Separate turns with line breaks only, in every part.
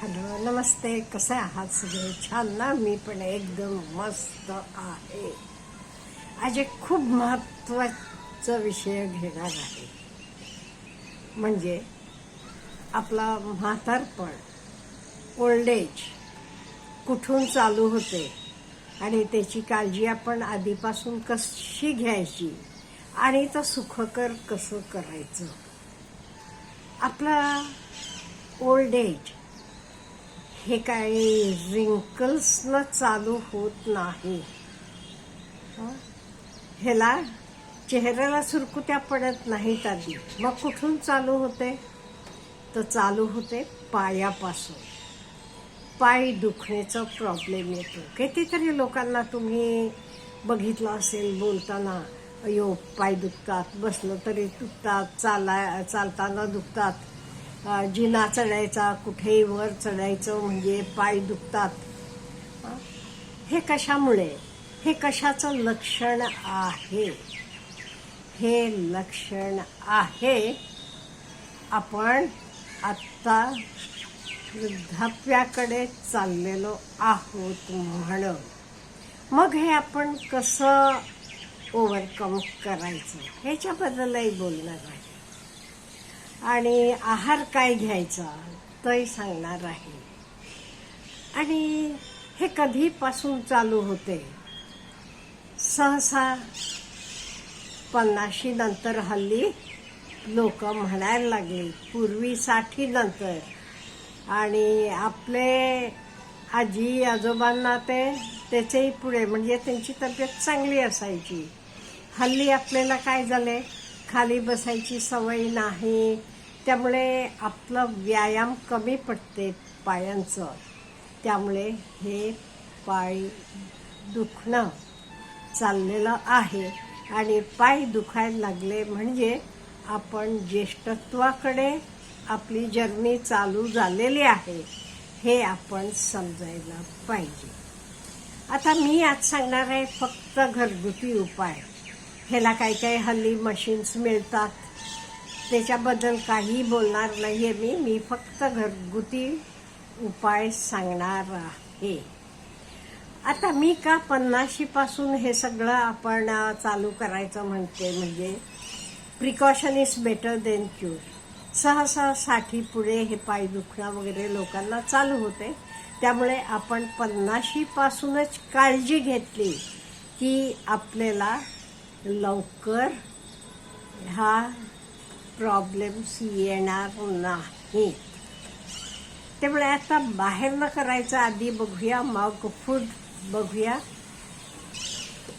Hello नमस्ते कसे आहात सगळे? छान ना? मी पण एकदम मस्त आहे. आज एक खूप महत्त्वाचा विषय घेणार आहे. म्हणजे आपला म्हातारपण ओल्ड एज कुठून चालू होते आणि त्याची काळजी आपण आधीपासून कशी घ्यायची आणि तो सुखकर कसं करायचं? आपला ओल्ड एज हे काही रिंकल्सनं चालू होत नाही. ह्याला चेहऱ्याला सुरकुत्या पडत नाहीत आधी. मग कुठून चालू होते? तर चालू होते पायापासून. पाय दुखण्याचा प्रॉब्लेम येतो. कितीतरी लोकांना तुम्ही बघितलं असेल बोलताना अयो पाय दुखतात बसलं तरी दुखतात चाला चालताना दुखतात. जिना चढायचा कुठेही वर चढायचं म्हणजे पाय दुखतात. हे कशामुळे? हे कशाचं लक्षण आहे? हे लक्षण आहे. आपण आत्ता वृद्धाप्याकडे चाललेलो आहोत म्हणून. मग हे आपण कसं ओव्हरकम करायचं? ह्याच्याबद्दलही बोलणार आहे. आणि आहार काय घ्यायचा तोही सांगणार आहे. आणि हे कधीपासून चालू होते? सहसा पन्नाशी नंतर हल्ली लोक म्हणायला लागले पूर्वी साठी नंतर. आणि आपले आजी आजोबांना ते त्याच्याही पुढे म्हणजे त्यांची तब्येत चांगली असायची. हल्ली आपल्याला काय झाले? खाली बसायची सवय नाही. त्यामुळे आपलं व्यायाम कमी पडते पायांचं. त्यामुळे हे पाय दुखणं चाललेलं आहे. आणि पाय दुखायला लागले म्हणजे आपण ज्येष्ठत्वाकडे आपली जर्नी चालू झालेली आहे. हे आपण समजायला पाहिजे. आता मी आज सांगणार आहे फक्त घरगुती उपाय. ह्याला काही काही हल्ली मशीन्स मिळतात? त्याच्याबद्दल काही बोलणार नाही आहे मी. मी फक्त घरगुती उपाय सांगणार आहे. आता मी का पन्नाशीपासून हे सगळं आपण चालू करायचं म्हणते? म्हणजे precaution is better than cure सहसा साठी पुढे हे पाय दुखणं वगैरे लोकांना चालू होते. त्यामुळे आपण पन्नाशीपासूनच काळजी घेतली की आपल्याला लवकर हा प्रॉब्लेम्स येणार नाहीत. त्यामुळे आता बाहेरनं करायचं आधी बघूया मग फूड बघूया.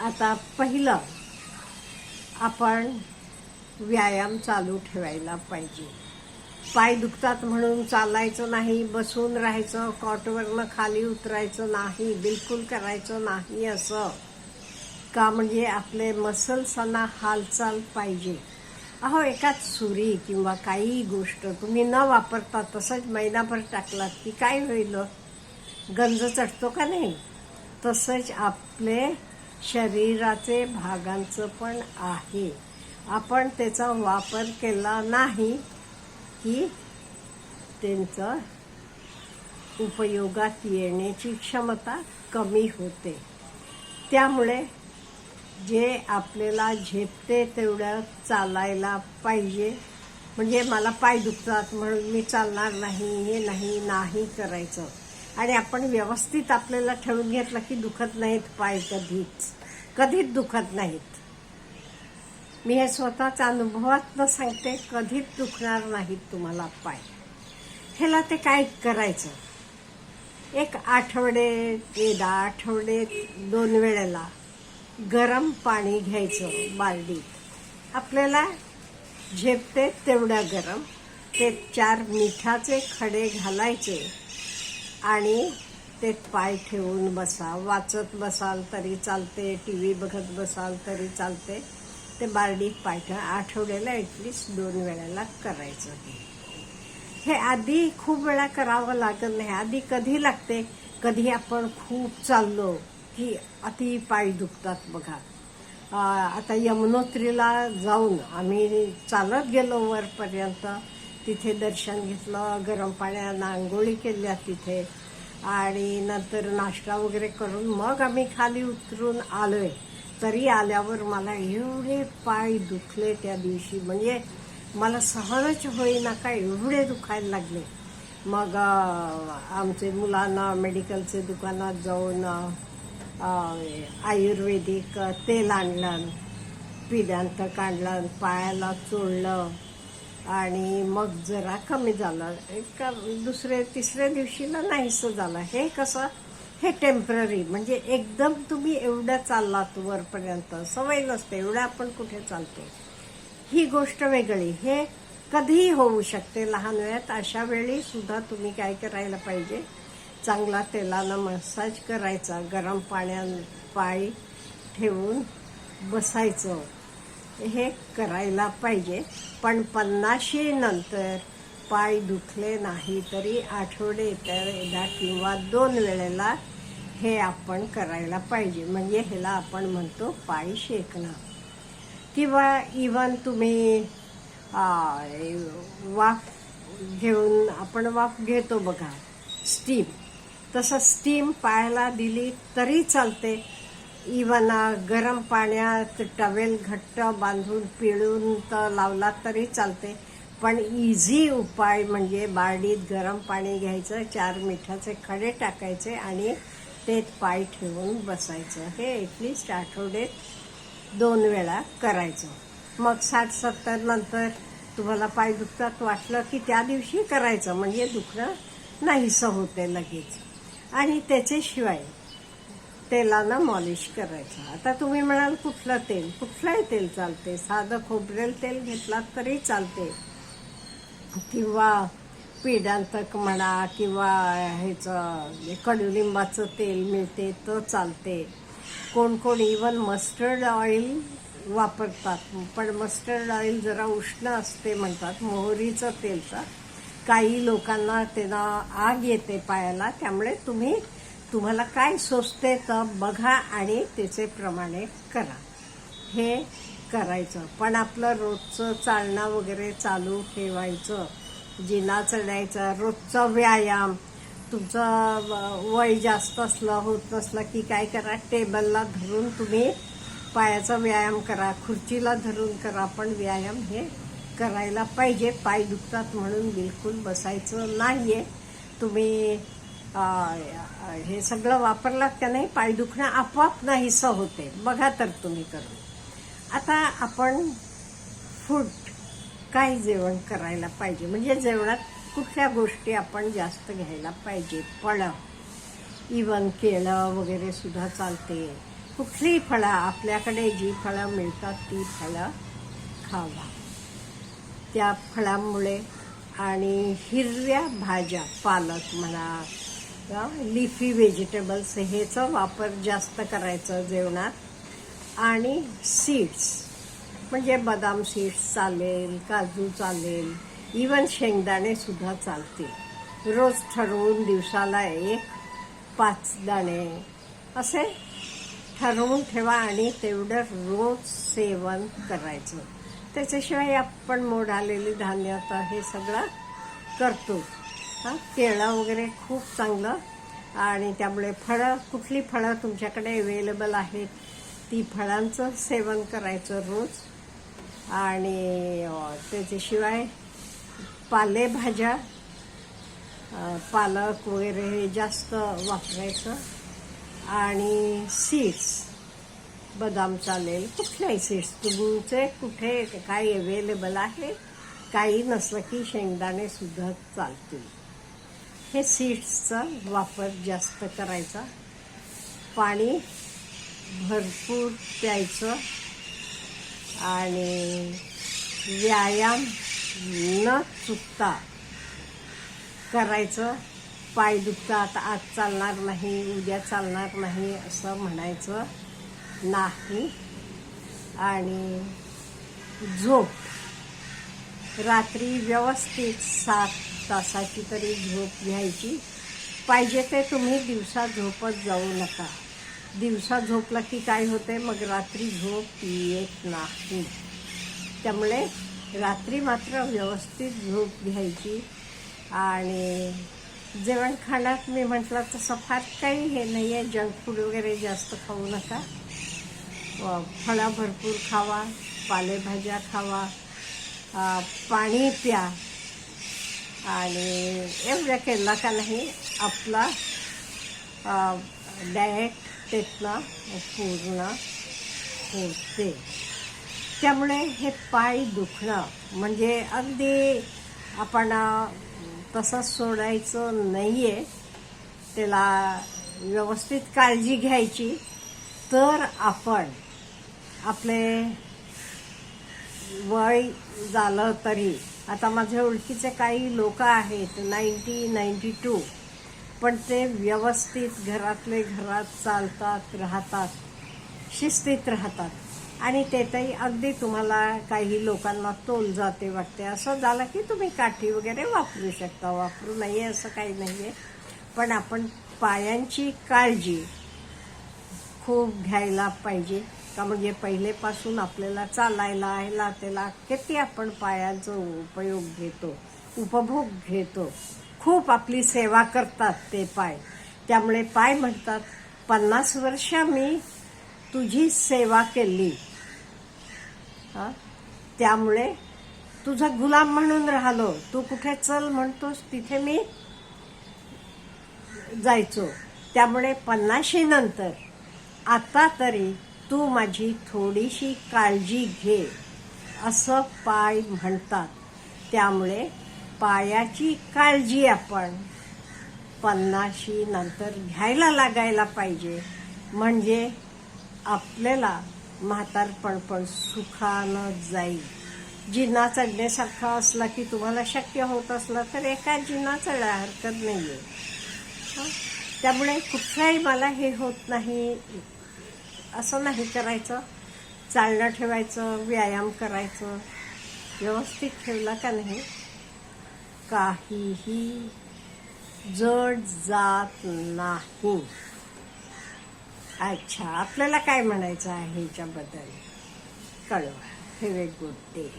आता पहिलं आपण व्यायाम चालू ठेवायला पाहिजे. पाय दुखतात म्हणून चालायचं नाही बसून राहायचं कॉटवरनं खाली उतरायचं नाही बिलकुल करायचं नाही असं. का म्हणजे आपले मसल्सांना हालचाल पाहिजे. अहो एकाच सुरी किंवा काही गोष्ट तुम्ही न वापरता तसंच महिनाभर टाकलात की काय होईल हो? गंज चढतो का नाही? तसंच आपले शरीराचे भागांचं पण आहे. आपण त्याचा वापर केला नाही की त्यांचं उपयोगात येण्याची क्षमता कमी होते. त्यामुळे जे आपल्याला झेपते तेवढं चालायला पाहिजे. म्हणजे मला पाय दुखतात म्हणून मी चालणार नाही हे नाही नाही करायचं. आणि आपण व्यवस्थित आपल्याला ठेवून घेतलं की दुखत नाहीत पाय कधीच. कधीच दुखत नाहीत. मी हे स्वतःच्या अनुभवातनं सांगते कधीच दुखणार नाहीत तुम्हाला पाय. ह्याला ते काय करायचं? एक आठवडे एकदा आठवडे दोन वेळेला गरम पाणी घ्यायचं बालडीत. आपल्याला झेपते तेवढं गरम. ते चार मिठाचे खडे घालायचे आणि ते पाय ठेवून बसा. वाचत बसाल तरी चालते टी व्ही बघत बसाल तरी चालते. ते बारडीत पाय आठवड्याला ॲटलिस्ट दोन वेळेला करायचं हे हे आधी खूप वेळा करावं लागत नाही आधी कधी लागते? कधी आपण खूप चाललो की अति पाय दुखतात बघा. आता यमुनोत्रीला जाऊन आम्ही चालत गेलो वरपर्यंत. तिथे दर्शन घेतलं गरम पाण्यानं आंघोळी केल्या तिथे. आणि नंतर नाश्ता वगैरे करून मग आम्ही खाली उतरून आलोय. तरी आल्यावर मला एवढे पाय दुखले त्या दिवशी. म्हणजे मला सहनच होईना का एवढे दुखायला लागले. मग आमचे मुलांना मेडिकलचे दुकानात जाऊन आयुर्वेदिक तेल आणलं पिढ्यांत काढलं पायाला चोळलं आणि मग जरा कमी झालं. एक दुसरे तिसऱ्या दिवशीला नाहीसं झालं. हे कसं? हे टेंपररी म्हणजे एकदम तुम्ही एवढं चाललात वरपर्यंत. सवय नसते. एवढं आपण कुठे चालतो? ही गोष्ट वेगळी. हे कधीही होऊ शकते. लहान वयात अशा वेळी सुद्धा तुम्ही काय करायला पाहिजे? चांगला तेलानं मसाज करायचा. गरम पाण्यात पाय ठेवून बसायचं. हे करायला पाहिजे. पण पन्नाशी नंतर पाय दुखले नाही तरी आठवडे तर एकदा किंवा दोन वेळेला हे आपण करायला पाहिजे. म्हणजे ह्याला आपण म्हणतो पाय शेकणं. किंवा इवन तुम्ही वाफ घेऊन आपण वाफ घेतो बघा. स्टीम. तसं स्टीम पायाला दिली तरी चालते. इवन गरम पाण्यात टवेल घट्ट बांधून पिळून तर लावला तरी चालते. पण इझी उपाय म्हणजे बारडीत गरम पाणी घ्यायचं चार मिठाचे खडे टाकायचे आणि ते पाय ठेवून बसायचं. हे ॲटलिस्ट आठवड्यात दोन वेळा करायचं. मग साठ सत्तर नंतर तुम्हाला पाय दुखतात वाटलं की त्या दिवशी करायचं. म्हणजे दुखणं नाहीसं होते लगेच. आणि त्याच्याशिवाय तेलानं मॉलिश करायचं. आता तुम्ही म्हणाल कुठलं तेल? कुठलंही तेल चालते. साधं खोबरेल तेल घेतलात तरी चालते. किंवा पिडांतक म्हणा किंवा ह्याचं कडुलिंबाचं तेल मिळते तर चालते. कोण कोण इवन मस्टर्ड ऑइल वापरतात. पण मस्टर्ड ऑइल जरा उष्ण असते म्हणतात. मोहरीचं तेलचा काही लोकांना त्यांना आग येते पायाला त्यामुळे तुम्ही तुम्हाला काय सोचते तर बघा आणि त्याचे प्रमाणे करा. हे करायचं. पण आपलं रोजचं चालणं वगैरे चालू ठेवायचं. जिना चढायचा रोजचा व्यायाम. तुमचं व- वय जास्त असलं होत नसलं की काय करा? टेबलला धरून तुम्ही पायाचा व्यायाम करा खुर्चीला धरून करा पण व्यायाम हे करायला पाहिजे. पाय दुखतात म्हणून बिलकुल बसायचं नाही आहे तुम्ही हे सगळं वापरलात का नाही? पाय दुखणं आपोआप नाहीसं होते. बघा तर तुम्ही करून. आता आपण फूड काय जेवण करायला पाहिजे? म्हणजे जेवणात कुठल्या गोष्टी आपण जास्त घ्यायला पाहिजे? फळं. इवन केळं वगैरे सुद्धा चालते. कुठलीही फळं? आपल्याकडे जी फळं मिळतात ती फळं खावा. त्या फळांमुळे आणि हिरव्या भाज्या पालक म्हणा लिफी व्हेजिटेबल्स ह्याचा वापर जास्त करायचं जेवणात. आणि सीड्स म्हणजे बदाम सीड्स चालेल काजू चालेल इवन शेंगदाणेसुद्धा चालतील. रोज ठरवून दिवसाला एक पाच दाणे असे ठरवून ठेवा आणि तेवढं रोज सेवन करायचं. त्याच्याशिवाय आपण मोड आलेली धान्य आता हे सगळं करतो. हां केळं वगैरे खूप चांगलं. आणि त्यामुळे फळं कुठली फळं तुमच्याकडे अवेलेबल आहेत ती फळांचं सेवन करायचं रोज. आणि त्याच्याशिवाय पालेभाज्या पालक वगैरे हे जास्त वापरायचं. आणि सीड्स बदाम चालेल. कुठल्याही सीड्स तुमचे कुठे? काही अवेलेबल आहे. काही नसलं की शेंगदाणे सुद्धा चालतील. हे सीड्सचा वापर जास्त करायचा. पाणी भरपूर प्यायचं. आणि व्यायाम न चुकता करायचं. पाय दुखतात. आज चालणार नाही उद्या चालणार नाही असं म्हणायचं. नाही. आणि झोप. रात्री व्यवस्थित सात तासाची तरी झोप घ्यायची. पाहिजे ते तुम्ही दिवसा झोपत जाऊ नका. दिवसा झोपला की काय होते? मग रात्री झोप येत नाही. त्यामुळे रात्री मात्र व्यवस्थित झोप घ्यायची. आणि जेवण खाण्यात मी म्हटलं तसं फार काही हे नाही आहे जंक फूड वगैरे जास्त खाऊ नका. फळं भरपूर खावा पालेभाज्या खावा पाणी प्या. आणि एवढ्या केला का नाही आपला डाएट त्यातनं पूर्ण होते. त्यामुळे हे पाय दुखणं म्हणजे अगदी आपण तसं सोडायचं नाही आहे त्याला व्यवस्थित काळजी घ्यायची. तर आपण आपले वय झालं तरी आता माझ्या ओळखीचे काही लोक आहेत नाईन्टी नाईन्टी टू पण ते व्यवस्थित घरातले घरात चालतात राहतात शिस्तीत राहतात. आणि तेथही अगदी तुम्हाला काही लोकांना तोल जाते वाटते. असं झालं की तुम्ही काठी वगैरे वापरू शकता. वापरू नये असं काही नाही आहे पण आपण पायांची काळजी खूप घ्यायला पाहिजे. का म्हणजे पहिलेपासून आपल्याला चालायला ह्याला त्याला किती आपण पायाचा उपयोग घेतो उपभोग घेतो. खूप आपली सेवा करतात ते पाय. त्यामुळे पाय म्हणतात पन्नास वर्ष मी तुझी सेवा केली. त्यामुळे तुझा गुलाम म्हणून राहिलो. तू कुठे चल म्हणतोस तिथे मी जायचो. त्यामुळे पन्नाशी नंतर आता तरी तू माझी थोडीशी काळजी घे असं पाय म्हणतात. त्यामुळे पायाची काळजी आपण पन्नाशी नंतर घ्यायला लागायला पाहिजे. म्हणजे आपल्याला म्हातारपण पण सुखानं जाईल. जिना चढण्यासारखा असला की तुम्हाला शक्य होत असलं तर एका जिना चढा हरकत नाही आहे त्यामुळे कुठलाही मला हे होत नाही. असं नाही करायचं. चालणं ठेवायचं व्यायाम करायचं. व्यवस्थित ठेवला का नाही? काहीही जड जात नाही. अच्छा आपल्याला काय म्हणायचं आहे ह्याच्याबद्दल? कळवा हे वेग गुड डे